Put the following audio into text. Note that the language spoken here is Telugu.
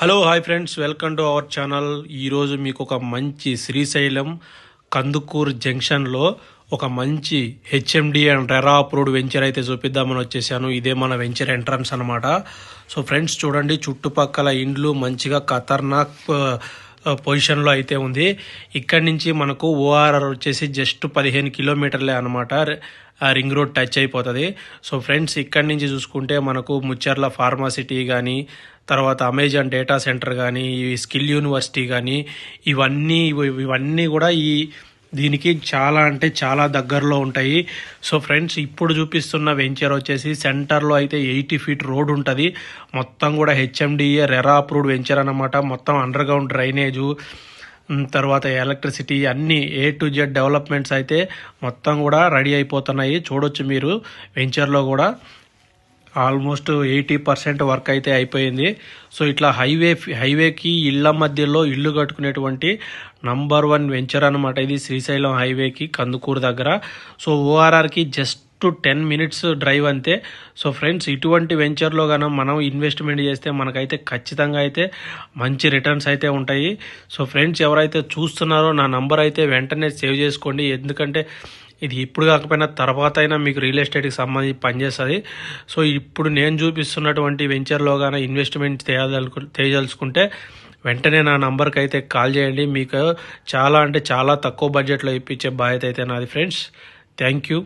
Hello hi friends welcome to our channel ఈరోజు మీకు ఒక మంచి శ్రీశైలం కందుకూరు జంక్షన్లో ఒక మంచి HMD and RERA approved venture అయితే చూపిద్దామని వచ్చేసాను. ఇదే మన వెంచర్ ఎంట్రన్స్ అనమాట సో ఫ్రెండ్స్ చూడండి చుట్టుపక్కల ఇండ్లు మంచిగా ఖతర్నాక్ పొజిషన్లో అయితే ఉంది. ఇక్కడి నుంచి మనకు ఓఆర్ఆర్ వచ్చేసి జస్ట్ పదిహేను కిలోమీటర్లే అనమాట ఆ రింగ్ రోడ్ టచ్ అయిపోతుంది. సో ఫ్రెండ్స్ ఇక్కడి నుంచి చూసుకుంటే మనకు ముచ్చర్ల ఫార్మాసిటీ కానీ తర్వాత అమెజాన్ డేటా సెంటర్ కానీ ఈ స్కిల్ యూనివర్సిటీ కానీ ఇవన్నీ ఇవన్నీ కూడా ఈ దీనికి చాలా అంటే చాలా దగ్గరలో ఉంటాయి. సో ఫ్రెండ్స్ ఇప్పుడు చూపిస్తున్న వెంచర్ వచ్చేసి సెంటర్లో అయితే ఎయిటీ ఫీట్ రోడ్ ఉంటుంది. మొత్తం కూడా హెచ్ఎండిఏ రెరా అప్రూవ్డ్ వెంచర్ అనమాట మొత్తం అండర్ గ్రౌండ్ డ్రైనేజు తర్వాత ఎలక్ట్రిసిటీ అన్ని ఏ టు జెడ్ డెవలప్మెంట్స్ అయితే మొత్తం కూడా రెడీ అయిపోతున్నాయి. చూడొచ్చు మీరు వెంచర్లో కూడా. ఆల్మోస్ట్ ఎయిటీ పర్సెంట్ వర్క్ అయితే అయిపోయింది. సో ఇట్లా హైవే హైవేకి ఇళ్ళ మధ్యలో ఇల్లు కట్టుకునేటువంటి నంబర్ వన్ వెంచర్ అనమాట ఇది శ్రీశైలం హైవేకి కందుకూరు దగ్గర. సో ఓఆర్ఆర్కి జస్ట్ టెన్ మినిట్స్ డ్రైవ్ అంతే. సో ఫ్రెండ్స్ ఇటువంటి వెంచర్లో కానీ మనం ఇన్వెస్ట్మెంట్ చేస్తే మనకైతే ఖచ్చితంగా అయితే మంచి రిటర్న్స్ అయితే ఉంటాయి. సో ఫ్రెండ్స్ ఎవరైతే చూస్తున్నారో నా నంబర్ అయితే వెంటనే సేవ్ చేసుకోండి. ఎందుకంటే ఇది ఇప్పుడు కాకపోయినా తర్వాత అయినా మీకు రియల్ ఎస్టేట్కి సంబంధించి పనిచేస్తుంది. సో ఇప్పుడు నేను చూపిస్తున్నటువంటి వెంచర్లో కానీ ఇన్వెస్ట్మెంట్ చేయదలుకు చేయదలుచుకుంటే వెంటనే నా నంబర్కి అయితే కాల్ చేయండి. మీకు చాలా అంటే చాలా తక్కువ బడ్జెట్లో ఇప్పించే బాధ్యత అయితే నాది ఫ్రెండ్స్ థ్యాంక్ యూ